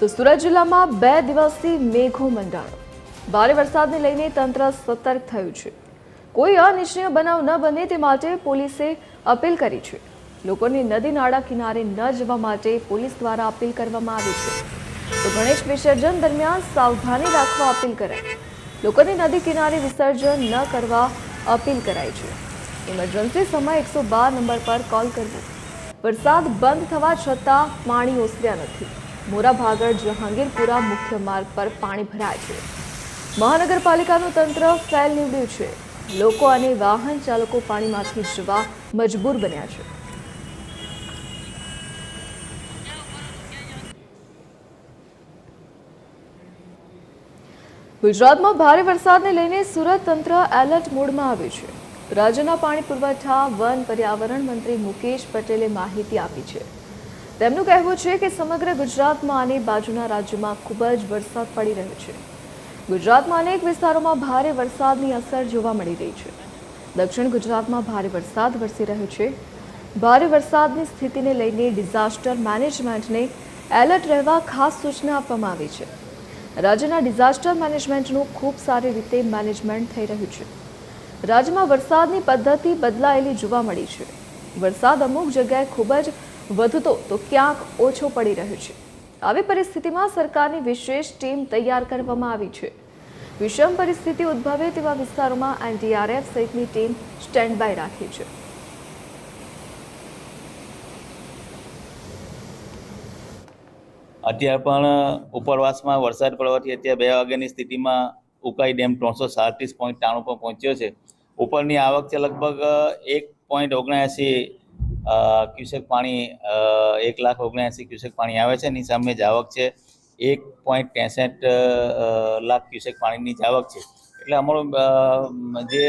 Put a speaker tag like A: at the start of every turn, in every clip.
A: તો સુરત જિલ્લામાં બે દિવસથી મેઘો મંડાણો ભારે વરસાદને લઈને તંત્ર સતર્ક થયું છે. કોઈ અનિચ્છનીય બનાવ ન બને તે માટે પોલીસે અપીલ કરી છે. લોકોને નદી નાળા કિનારે ન જવા માટે પોલીસ દ્વારા અપીલ કરવામાં આવી છે. તો ગણેશ વિસર્જન દરમિયાન સાવધાની રાખવા અપીલ કરાઈ. લોકોને નદી કિનારે વિસર્જન ન કરવા અપીલ કરાઈ છે. ઇમરજન્સી સમય એકસો બાર નંબર પર કોલ કરવો. વરસાદ બંધ થવા છતાં પાણી ઓસર્યા નથી. મોરા ભાગળ જહાંગીરપુરા મુખ્ય માર્ગ પર પાણી ભરાય છે. મહાનગરપાલિકાનું તંત્ર ફેલ નીવડ્યું છે. લોકો અને વાહન ચાલકો પાણીમાંથી જવા મજબૂર બન્યા છે. ગુજરાતમાં ભારે વરસાદને લઈને સુરત તંત્ર એલર્ટ મોડમાં આવ્યું છે. રાજ્યના પાણી પુરવઠા, વન પર્યાવરણ મંત્રી મુકેશ પટેલે માહિતી આપી છે. તેમનું કહેવું છે કે સમગ્ર ગુજરાતમાં અને બાજુના રાજ્યોમાં ખૂબ જ વરસાદ પડી રહ્યો છે. ગુજરાતમાં અનેક વિસ્તારોમાં ભારે વરસાદની અસર જોવા મળી રહી છે. દક્ષિણ ગુજરાતમાં ભારે વરસાદ વરસી રહ્યો છે. ભારે વરસાદની સ્થિતિને લઈને ડિઝાસ્ટર મેનેજમેન્ટને એલર્ટ રહેવા ખાસ સૂચના આપવામાં આવી છે. રાજ્યના ડિઝાસ્ટર મેનેજમેન્ટનું ખૂબ સારી રીતે મેનેજમેન્ટ થઈ રહ્યું છે. રાજ્યમાં વરસાદની પદ્ધતિ બદલાયેલી જોવા મળી છે. વરસાદ અમુક જગ્યાએ ખૂબ જ વધતો તો ક્યાંક ઓછો પડી રહ્યો છે. આવી પરિસ્થિતિમાં સરકારની વિશેષ ટીમ તૈયાર કરવામાં આવી છે. વિષમ પરિસ્થિતિ ઉદ્ભવે તેવા વિસ્તારોમાં એનડીઆરએફ સહિતની ટીમ સ્ટેન્ડ બાય રાખી છે.
B: અત્યારે પણ ઉપરવાસમાં વરસાદ પડવાથી અત્યારે બે વાગ્યાની સ્થિતિમાં ઉકાઈ ડેમ ત્રણસો સાડત્રીસ પોઈન્ટ ત્રાણું પર પહોંચ્યો છે. ઉપરની આવક છે લગભગ એક પોઈન્ટ ઓગણએંસી ક્યુસેક પાણી એક લાખ ઓગણએંસી ક્યુસેક પાણી આવે છે. એની સામે જાવક છે. એક પોઈન્ટ ત્રેસઠ લાખ ક્યુસેક પાણીની જાવક છે. એટલે અમારું જે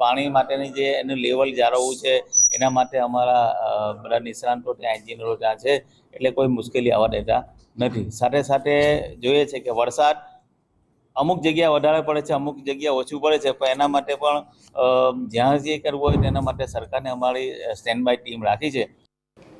B: પાણી માટેની જે એનું લેવલ જાળવવું છે, એના માટે અમારા બધા નિષ્ણાંતો ત્યાં એન્જિનિયરો ત્યાં છે. એટલે કોઈ મુશ્કેલી આવવા દેતા નથી. સાથે સાથે જોઈએ છે કે વરસાદ અમુક જગ્યા વધારે પડે છે, અમુક જગ્યા ઓછું પડે છે, પણ એના માટે પણ જ્યાં જે કરવું હોય તેના માટે સરકારને અમારી સ્ટેન્ડ બાય ટીમ રાખી છે.